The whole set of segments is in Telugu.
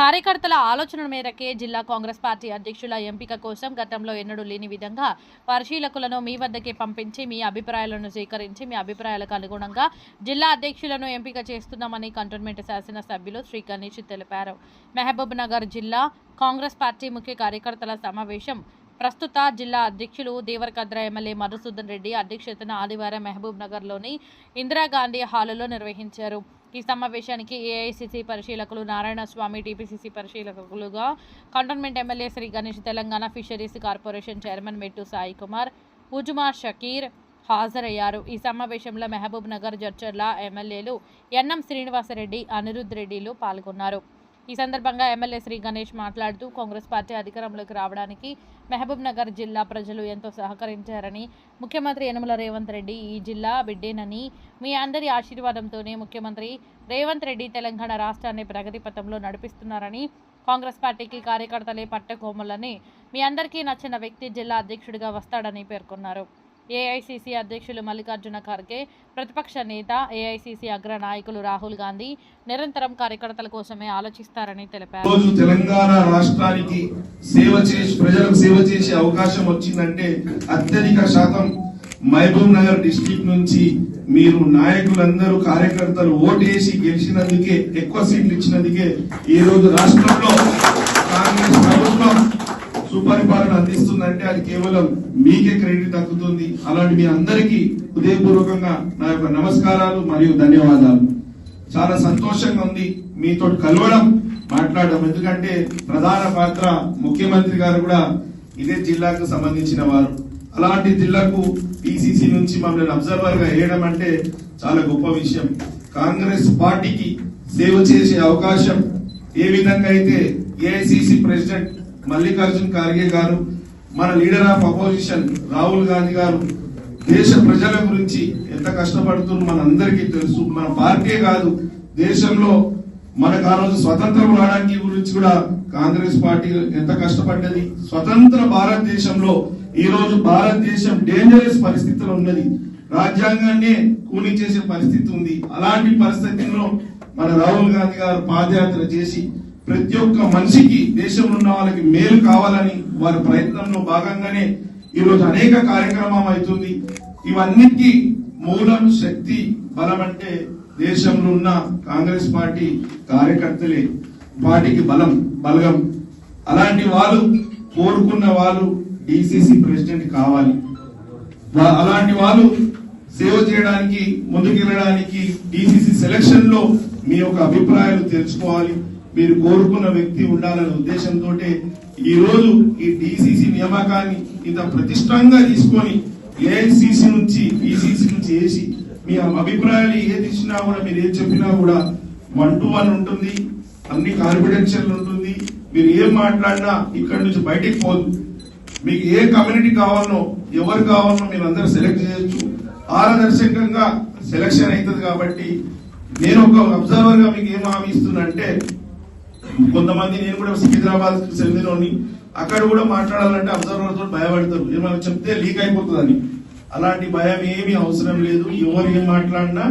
కార్యకర్తల ఆలోచన మేరకే జిల్లా కాంగ్రెస్ పార్టీ అధ్యక్షుల ఎంపిక కోసం గతంలో ఎన్నడూ లేని విధంగా పరిశీలకులను మీ వద్దకే పంపించి మీ అభిప్రాయాలను స్వీకరించి మీ అభిప్రాయాలకు అనుగుణంగా జిల్లా అధ్యక్షులను ఎంపిక చేస్తున్నామని కంటోన్మెంట్ శాసన సభ్యులు శ్రీ గణేష్ తెలిపారు. మహబూబ్ నగర్ జిల్లా కాంగ్రెస్ పార్టీ ముఖ్య కార్యకర్తల సమావేశం ప్రస్తుత జిల్లా అధ్యక్షులు దేవరకద్ర ఎమ్మెల్యే మధుసూదన్ రెడ్డి అధ్యక్షతన ఆదివారం మహబూబ్ నగర్లోని ఇందిరాగాంధీ హాలులో నిర్వహించారు. ఈ సమావేశానికి ఏఐసిసి పరిశీలకులు Narayana Swamy TPCC పరిశీలకులుగా cantonment MLA Shri Ganesh Telangana fisheries corporation chairman Mettu Sai Kumar ఉజుమా Shakir హాజరయ్యారు. ఈ సమావేశంలో మహబూబ్ నగర్ జడ్చర్ల ఎమ్మెల్యేలు ఎన్ఎం శ్రీనివాసరెడ్డి అనిరుద్ రెడ్డిలు పాల్గొన్నారు. ఈ సందర్భంగా ఎమ్మెల్యే శ్రీ గణేష్ మాట్లాడుతూ కాంగ్రెస్ పార్టీ అధికారంలోకి రావడానికి మహబూబ్ నగర్ జిల్లా ప్రజలు ఎంతో సహకరించారని ముఖ్యమంత్రి యనమల రేవంత్ రెడ్డి ఈ జిల్లా బిడ్డేనని మీ అందరి ఆశీర్వాదంతోనే ముఖ్యమంత్రి రేవంత్ రెడ్డి తెలంగాణ రాష్ట్రాన్ని ప్రగతి పథంలో నడిపిస్తున్నారని కాంగ్రెస్ పార్టీకి కార్యకర్తలే పట్టకోమలని మీ అందరికీ నచ్చిన వ్యక్తి జిల్లా అధ్యక్షుడిగా వస్తాడని పేర్కొన్నారు. ఏఐసిసి అధ్యక్షులు మల్లికార్జున ఖర్గే ప్రతిపక్ష నేత ఏఐసిసి అగ్ర నాయకులు రాహుల్ గాంధీ నిరంతరం కార్యకర్తల కోసమే ఆలోచిస్తారని తెలిపారు. రోజు తెలంగాణ రాష్ట్రానికి సేవ చేసి ప్రజలకు సేవ చేసే అవకాశం వచ్చిందంటే అత్యధిక శాతం మహబూబ్ నగర్ డిస్టిక్ నుంచి మీరు నాయకులందరూ కార్యకర్తలు ఓటేసి గెలిచినందుకే ఎక్కువ సీట్లు ఇచ్చినందుకే ఈ రోజు రాష్ట్రంలో సుపరిపాలన అందిస్తుందంటే అది కేవలం మీకే క్రెడిట్ దక్కుతుంది. అలాంటి మీ అందరికీ హృదయపూర్వకంగా నా యొక్క నమస్కారాలు మరియు ధన్యవాదాలు. చాలా సంతోషంగా ఉంది మీతో కలవడం మాట్లాడడం. ఎందుకంటే ప్రధాన పాత్ర ముఖ్యమంత్రి గారు కూడా ఇదే జిల్లాకు సంబంధించిన వారు. అలాంటి జిల్లాకు పిసిసి నుంచి మమ్మల్ని అబ్జర్వర్గా వేయడం అంటే చాలా గొప్ప విషయం. కాంగ్రెస్ పార్టీకి సేవ చేసే అవకాశం ఏ విధంగా అయితే ఏఐసిసి ప్రెసిడెంట్ మల్లికార్జున్ ఖార్గే గారు మన leader of opposition Rahul Gandhi garu దేశ ప్రజల గురించి ఎంత కష్టపడుతున్న మన అందరికీ తెలుసు. మన పార్టీ కాదు దేశంలో మనకు ఆ రోజు స్వతంత్రం రావడానికి గురించి కూడా కాంగ్రెస్ పార్టీ ఎంత కష్టపడ్డది. స్వతంత్ర భారతదేశంలో ఈ రోజు భారతదేశం డేంజరస్ పరిస్థితిలో ఉన్నది. రాజ్యాంగాన్నే కూని చేసే పరిస్థితి ఉంది. అలాంటి పరిస్థితుల్లో మన రాహుల్ గాంధీ గారు పాదయాత్ర చేసి ప్రతి ఒక్క మనిషికి దేశంలో ఉన్న వాళ్ళకి మేలు కావాలని వారి ప్రయత్నంలో భాగంగానే ఈ రోజు అనేక కార్యక్రమం అవుతుంది. ఇవన్నిటికీ మూలం శక్తి బలం అంటే దేశంలో ఉన్న కాంగ్రెస్ పార్టీ కార్యకర్తలే. పార్టీకి బలం బలగం. అలాంటి వాళ్ళు కోరుకున్న వాళ్ళు డిసిసి ప్రెసిడెంట్ కావాలి. అలాంటి వాళ్ళు సేవ చేయడానికి ముందుకెళ్ళడానికి డిసిసి సెలక్షన్లో మీ యొక్క అభిప్రాయాలు తెలుసుకోవాలి. మీరు కోరుకున్న వ్యక్తి ఉండాలనే ఉద్దేశంతో ఈ రోజు ఈ డిసిసి నియామకాన్ని ఇంత ప్రతిష్టంగా తీసుకొని ఏఐసిసి నుంచి పిసిసి నుంచి వేసి మీ అభిప్రాయాలు ఏది ఇచ్చినా కూడా మీరు ఏది చెప్పినా కూడా వన్ టు వన్ ఉంటుంది. అన్ని కాన్ఫిడెన్షియల్ ఉంటుంది. మీరు ఏం మాట్లాడినా ఇక్కడ నుంచి బయటికి పోదు. మీకు ఏ కమ్యూనిటీ కావాలనో ఎవరు కావాలనో మీరు అందరూ సెలెక్ట్ చేయొచ్చు. పారదర్శకంగా సెలక్షన్ అవుతుంది కాబట్టి నేను ఒక అబ్జర్వర్గా మీకు ఏం హామీ ఇస్తున్నా అంటే కొంతమంది నేను కూడా సికింద్రాబాద్ చెందినోని అక్కడ కూడా మాట్లాడాలంటే అబ్జర్వర్తో భయపడతారు ఏమైనా చెప్తే లీక్ అయిపోతుందని. అలాంటి భయం ఏమీ అవసరం లేదు. ఎవరు ఏం మాట్లాడినా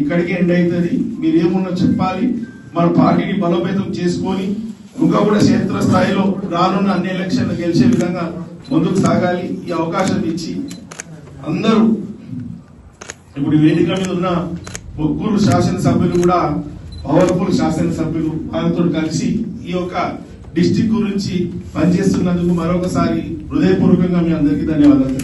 ఇక్కడికి ఎండ్ అవుతుంది. మీరేమున్నా చెప్పాలి. మన పార్టీని బలోపేతం చేసుకొని ఇంకా కూడా క్షేత్ర స్థాయిలో రానున్న అన్ని ఎలక్షన్లు గెలిచే విధంగా ముందుకు సాగాలి. ఈ అవకాశం ఇచ్చి అందరూ ఇప్పుడు వేదిక మీద ఉన్న ముగ్గురు శాసనసభ్యులు కూడా పవర్ఫుల్ శాసనసభ్యులు వారితో కలిసి ఈ యొక్క డిస్టిక్ గురించి పనిచేస్తున్నందుకు మరొకసారి హృదయపూర్వకంగా మీ అందరికీ ధన్యవాదాలు